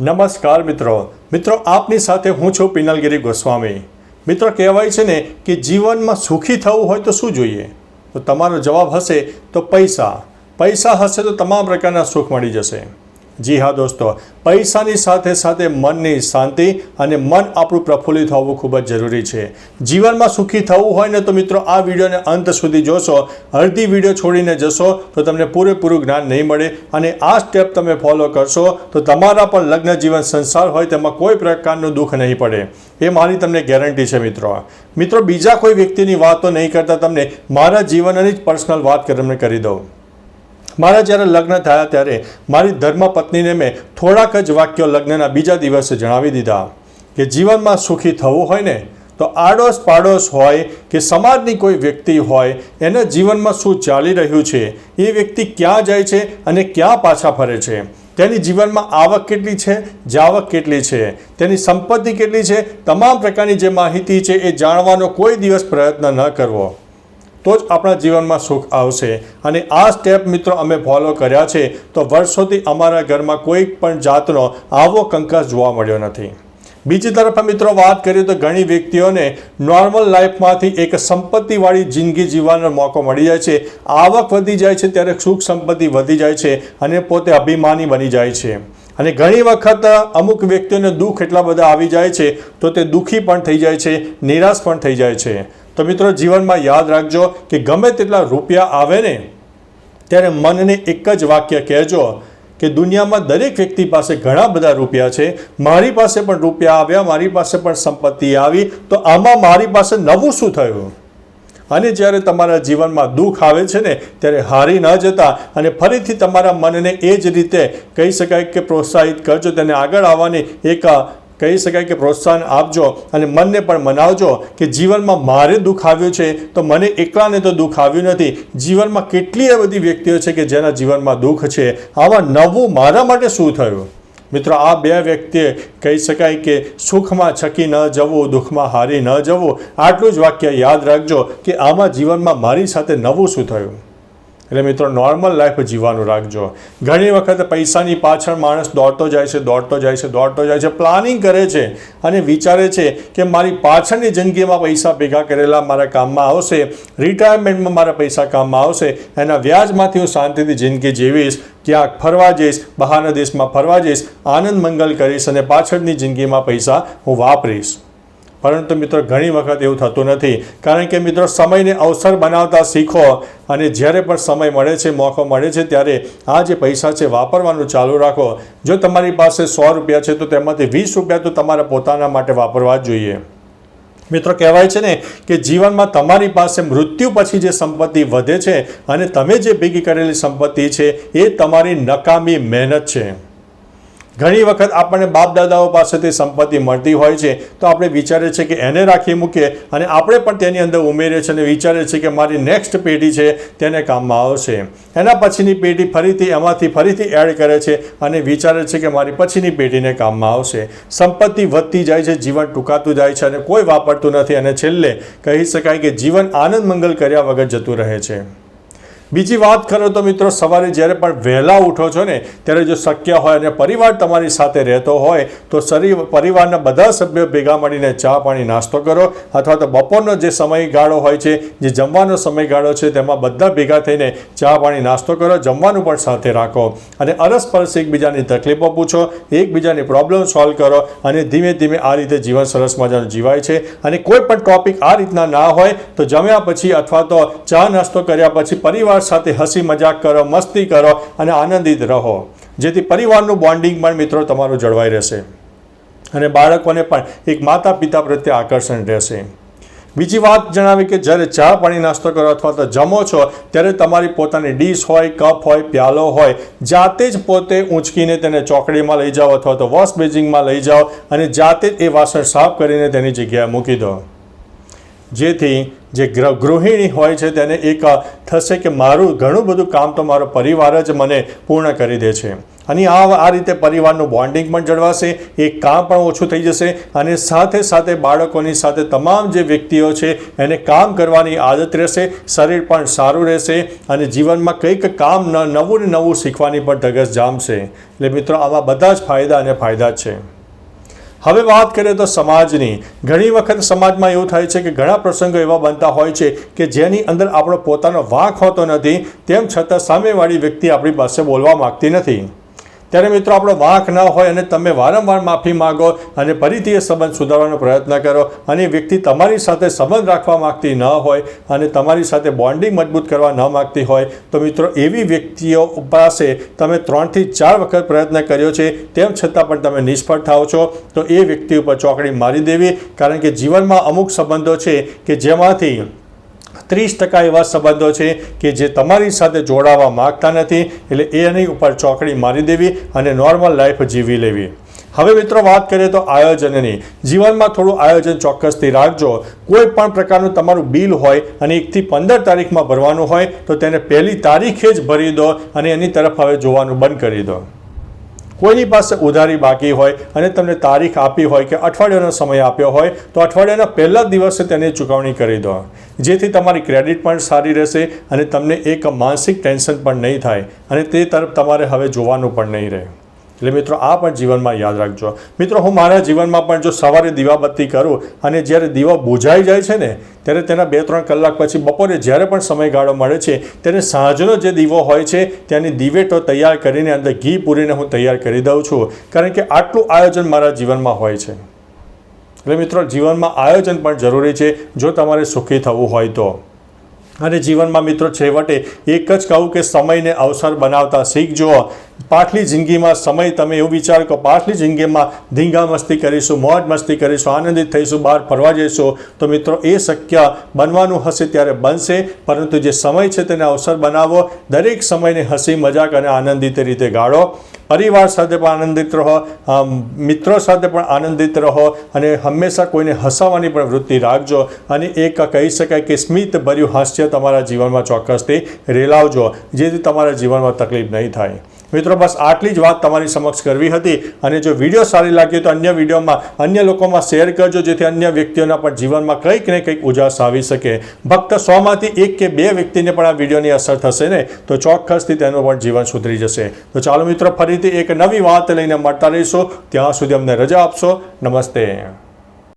નમસ્કાર મિત્રો. મિત્રો, આપની સાથે હું છું પિનલગીરી ગોસ્વામી. મિત્રો, કહેવાય છે ને કે જીવનમાં સુખી થવું હોય તો શું જોઈએ? તો તમારો જવાબ હશે તો પૈસા. પૈસા હશે તો તમામ પ્રકારના સુખ મળી જશે. જી હા દોસ્તો, પૈસાની સાથે સાથે મનની શાંતિ અને મન આપણું પ્રફુલ્લિત હોવું ખૂબ જ જરૂરી છે. જીવનમાં સુખી થવું હોય ને તો મિત્રો આ વિડીયોને અંત સુધી જોશો. અડધી વીડિયો છોડીને જશો તો તમને પૂરેપૂરું જ્ઞાન નહીં મળે અને આ સ્ટેપ તમે ફોલો કરશો તો તમારા પણ લગ્ન જીવન સંસાર હોય તેમાં કોઈ પ્રકારનું દુઃખ નહીં પડે. એ મારી તમને ગેરંટી છે મિત્રો. મિત્રો, બીજા કોઈ વ્યક્તિની વાતો નહીં કરતા તમને મારા જીવનની જ પર્સનલ વાત તમને કરી દઉં. મારા જ્યારે લગ્ન થયા ત્યારે મારી ધર્મપત્નીને મેં થોડાક જ વાક્યો લગ્નના બીજા દિવસે જણાવી દીધા કે જીવનમાં સુખી થવું હોય ને, તો આડોશ પાડોશ હોય કે સમાજની કોઈ વ્યક્તિ હોય, એના જીવનમાં શું ચાલી રહ્યું છે, એ વ્યક્તિ ક્યાં જાય છે અને ક્યાં પાછા ફરે છે? તેની જીવનમાં આવક કેટલી છે, જાવક કેટલી છે? તેની સંપત્તિ કેટલી છે? તમામ પ્રકારની જે માહિતી છે એ જાણવાનો કોઈ દિવસ પ્રયત્ન ન કરવો. તો જ આપણા જીવનમાં સુખ આવશે. અને આ સ્ટેપ મિત્રો અમે ફોલો કર્યા છે. તો વર્ષોથી અમારા ઘરમાં કોઈ પણ જાતનો આવો કંકાસ જોવા મળ્યો નથી. બીજી તરફ મિત્રો વાત કરીએ તો ઘણી વ્યક્તિઓને નોર્મલ લાઈફમાંથી એક સંપત્તિવાળી જિંદગી જીવવાનો મોકો મળી જાય છે. આવક વધી જાય છે ત્યારે સુખ સંપત્તિ વધી જાય છે અને પોતે અભિમાની બની જાય છે. અને ઘણી વખત અમુક વ્યક્તિઓને દુઃખ એટલા બધા આવી જાય છે તો તે દુઃખી પણ થઈ જાય છે, નિરાશ પણ થઈ જાય છે. તો મિત્રો જીવનમાં યાદ રાખજો કે ગમે તેટલા રૂપિયા આવે ને, ત્યારે મનને એક જ વાક્ય કહેજો કે દુનિયામાં દરેક વ્યક્તિ પાસે ઘણા બધા રૂપિયા છે. મારી પાસે પણ રૂપિયા આવ્યા, મારી પાસે પણ સંપત્તિ આવી, તો આમાં મારી પાસે નવું શું થયું? અને જ્યારે તમારા જીવનમાં દુઃખ આવે છે ને, ત્યારે હારી ન જતા અને ફરીથી તમારા મનને એ જ રીતે કહી શકાય કે પ્રોત્સાહિત કરજો, તેને આગળ આવવાની એક કહી શકાય કે પ્રોત્સાહન આપજો અને મનને પણ મનાવજો કે જીવનમાં મારે દુઃખ આવ્યું છે, તો મને એકલાને તો દુઃખ આવ્યું નથી. જીવનમાં કેટલી બધી વ્યક્તિઓ છે કે જેના જીવનમાં દુઃખ છે? આમાં નવું મારા માટે શું થયું? મિત્રો, આ બે વ્યક્તિએ કહી શકાય કે સુખમાં છકી ન જવું, દુઃખમાં હારી ન જવું. આટલું જ વાક્ય યાદ રાખજો કે આમાં જીવનમાં મારી સાથે નવું શું થયું? એટલે મિત્રો નોર્મલ લાઈફ જીવવાનું રાખજો. ઘણી વખત પૈસાની પાછળ માણસ દોડતો જાય છે, દોડતો જાય છે, દોડતો જાય છે પ્લાનિંગ કરે છે અને વિચારે છે કે મારી પાછળની જિંદગીમાં પૈસા ભેગા કરેલા મારા કામમાં આવશે રિટાયરમેન્ટમાં મારા પૈસા કામમાં આવશે, એના વ્યાજમાંથી હું શાંતિથી જિંદગી જીવીશ, ક્યાંક ફરવા જઈશ, બહારના દેશમાં ફરવા જઈશ, આનંદ મંગલ કરીશ અને પાછળની જિંદગીમાં પૈસા હું વાપરીશ. પરંતુ મિત્રો, ઘણી વખત એવું થતું નથી. કારણ કે મિત્રો, સમયને અવસર બનાવતા શીખો અને જ્યારે પણ સમય મળે છે, મોકો મળે છે, ત્યારે આ જે પૈસા છે, વાપરવાનું ચાલુ રાખો. જો તમારી પાસે સો રૂપિયા છે, તો તેમાંથી વીસ રૂપિયા તો તમારે પોતાના માટે વાપરવા જ જોઈએ. મિત્રો, કહેવાય છે ને કે જીવનમાં તમારી પાસે મૃત્યુ પછી જે સંપત્તિ વધે છે અને તમે જે ભેગી કરેલી સંપત્તિ છે, એ તમારી નકામી મહેનત છે. ઘણી વખત આપણને બાપ દાદાઓ પાસેથી સંપત્તિ મળતી હોય છે, તો આપણે વિચારે છે કે એને રાખી મૂકીએ અને આપણે પણ તેની અંદર ઉમેરીએ છીએ અને વિચારે છે કે મારી નેક્સ્ટ પેઢી છે તેને કામમાં આવશે. એના પછીની પેઢી ફરીથી એમાંથી ફરીથી એડ કરે છે અને વિચારે છે કે મારી પછીની પેઢીને કામમાં આવશે. સંપત્તિ વધતી જાય છે, જીવન ટૂંકાતું જાય છે અને કોઈ વાપરતું નથી અને છેલ્લે કહી શકાય કે જીવન આનંદ મંગલ કર્યા વગર જતું રહે છે. બીજી વાત કરો તો મિત્રો, સવારે જ્યારે પણ વહેલા ઉઠો છો ને, ત્યારે જો શક્ય હોય અને પરિવાર તમારી સાથે રહેતો હોય, તો શરીર પરિવારના બધા સભ્યો ભેગા મળીને ચા પાણી નાસ્તો કરો, અથવા તો બપોરનો જે સમયગાળો હોય છે, જે જમવાનો સમયગાળો છે, તેમાં બધા ભેગા થઈને ચા પાણી નાસ્તો કરો, જમવાનું પણ સાથે રાખો. અને અરસપરસ એકબીજાની તકલીફો પૂછો, એકબીજાની પ્રોબ્લેમ સોલ્વ કરો, અને ધીમે ધીમે આ રીતે જીવન સરસ મજાનું જીવાય છે. અને કોઈ પણ ટોપિક આ રીતના ના હોય, તો જમ્યા પછી અથવા તો ચા નાસ્તો કર્યા પછી પરિવાર સાથે હસી મજાક કરો, મસ્તી કરો અને આનંદિત રહો. જેથી પરિવારનું બોન્ડિંગ પણ મિત્રો તમારું જળવાઈ રહેશે. અને બાળકોને પણ એક માતા પિતા પ્રત્યે આકર્ષણ રહેશે. બીજી વાત જણાવી કે જ્યારે ચા પાણી નાસ્તો કરો અથવા તો જમો છો, ત્યારે તમારી પોતાની ડીશ હોય, કપ હોય, પ્યાલો હોય, જાતે જ પોતે ઊંચકીને તેને ચોકડીમાં લઈ જાઓ અથવા તો વોશ બેઝિંગમાં લઈ જાઓ અને જાતે જ એ વાસણ સાફ કરીને તેની જગ્યાએ મૂકી દો. જેથી જે ગૃહિણી હોય છે તેને એક થશે કે મારું ઘણું બધું કામ તો મારો પરિવાર જ મને પૂર્ણ કરી દે છે. અને આ આ રીતે પરિવારનું બોન્ડિંગ પણ જળવાશે, એક કામ પણ ઓછું થઈ જશે અને સાથે સાથે બાળકોની સાથે તમામ જે વ્યક્તિઓ છે એને કામ કરવાની આદત રહેશે, શરીર પણ સારું રહેશે અને જીવનમાં કંઈક કામ ન, નવું ને નવું શીખવાની પણ ધગસ જામશે. એટલે મિત્રો આવા બધા જ ફાયદા અને ફાયદા છે. હવે વાત કરીએ તો સમાજની. ઘણી વખત સમાજમાં એવું થાય છે કે ઘણા પ્રસંગો એવા બનતા હોય છે કે જેની અંદર આપણો પોતાનો વાંક હોતો નથી, તેમ છતાં સામેવાળી વ્યક્તિ આપણી પાસે બોલવા માગતી નથી. ત્યારે મિત્રો આપણો વાંક ન હોય અને તમે વારંવાર માફી માગો અને ફરીથી એ સંબંધ સુધારવાનો પ્રયત્ન કરો અને વ્યક્તિ તમારી સાથે સંબંધ રાખવા માગતી ન હોય અને તમારી સાથે બોન્ડિંગ મજબૂત કરવા ન માગતી હોય, તો મિત્રો એવી વ્યક્તિઓ પાસે તમે ત્રણથી ચાર વખત પ્રયત્ન કર્યો છે, તેમ છતાં પણ તમે નિષ્ફળ થાઓ છો, તો એ વ્યક્તિ ઉપર ચોકડી મારી દેવી, કારણ કે જીવનમાં અમુક સંબંધો છે કે જેમાંથી ત્રીસ ટકા એવા સંબંધો છે કે જે તમારી સાથે જોડાવા માંગતા નથી, એટલે એની ઉપર ચોકડી મારી દેવી અને નોર્મલ લાઈફ જીવી લેવી. હવે મિત્રો વાત કરીએ તો આયોજનની. જીવનમાં થોડું આયોજન ચોક્કસથી રાખજો. કોઈ પણ પ્રકારનું તમારું બિલ હોય અને એકથી પંદર તારીખમાં ભરવાનું હોય, તો તેને પહેલી તારીખે જ ભરી દો અને એની તરફ હવે જોવાનું બંધ કરી દો. કોઈની પાસે ઉધારી બાકી હોય અને તમને તારીખ આપી હોય કે અઠવાડિયાનો સમય આપ્યો હોય, તો અઠવાડિયાના પહેલા જ દિવસે તેની ચૂકવણી કરી દો. જેથી તમારી ક્રેડિટ પણ સારી રહેશે અને તમને એક માનસિક ટેન્શન પણ નહીં થાય અને તે તરફ તમારે હવે જોવાનું પણ નહીં રહે. એટલે મિત્રો આ પણ જીવનમાં યાદ રાખજો. મિત્રો હું મારા જીવનમાં પણ જો સવારે દીવાબત્તી કરું અને જ્યારે દીવો બુઝાઈ જાય છે ને, ત્યારે તેના બે ત્રણ કલાક પછી બપોરે જ્યારે પણ સમયગાળો મળે છે, ત્યારે સાંજનો જે દીવો હોય છે, ત્યાંની દિવેટો તૈયાર કરીને અંદર ઘી પૂરીને હું તૈયાર કરી દઉં છું. કારણ કે આટલું આયોજન મારા જીવનમાં હોય છે. એટલે મિત્રો જીવનમાં આયોજન પણ જરૂરી છે, જો તમારે સુખી થવું હોય તો. અને જીવનમાં મિત્રો છેવટે એક જ કહું કે સમયને અવસર બનાવતા શીખજો પાછલી જિંદગીમાં સમય તમે એવું વિચાર કરો પાછલી જિંદગીમાં ધીંગા મસ્તી કરીશું, મોજ મસ્તી કરીશું, આનંદિત થઈશું, બહાર ફરવા જઈશું, તો મિત્રો એ શક્ય બનવાનું હશે ત્યારે બનશે. પરંતુ જે સમય છે તેને અવસર બનાવો. દરેક સમયને હસી મજાક અને આનંદિત રીતે ગાળો. પરિવાર સાથે પણ આનંદિત રહો મિત્રો સાથે પણ આનંદિત રહો અને હંમેશા કોઈને હસાવવાની પણ વૃત્તિ રાખજો અને એક કહી શકાય કે સ્મિત ભર્યું હાસ્ય તમારા જીવનમાં ચોક્કસથી રેલાવજો, જેથી તમારા જીવનમાં તકલીફ નહીં થાય. મિત્રો, બસ આટલી જ વાત તમારી સમક્ષ કરવી હતી. અને જો વીડિયો સારી લાગી તો અન્ય વિડીયોમાં અન્ય લોકોમાં શેર કરજો, જેથી અન્ય વ્યક્તિઓના પણ જીવનમાં કંઈક ને કંઈક ઉજાસ આવી શકે. ફક્ત સોમાંથી એક કે બે વ્યક્તિને પણ આ વિડીયોની અસર થશે ને, તો ચોક્કસથી તેનું પણ જીવન સુધરી જશે. તો ચાલો મિત્રો, ફરીથી એક નવી વાત લઈને મળતા રહીશું. ત્યાં સુધી અમને રજા આપશો. નમસ્તે.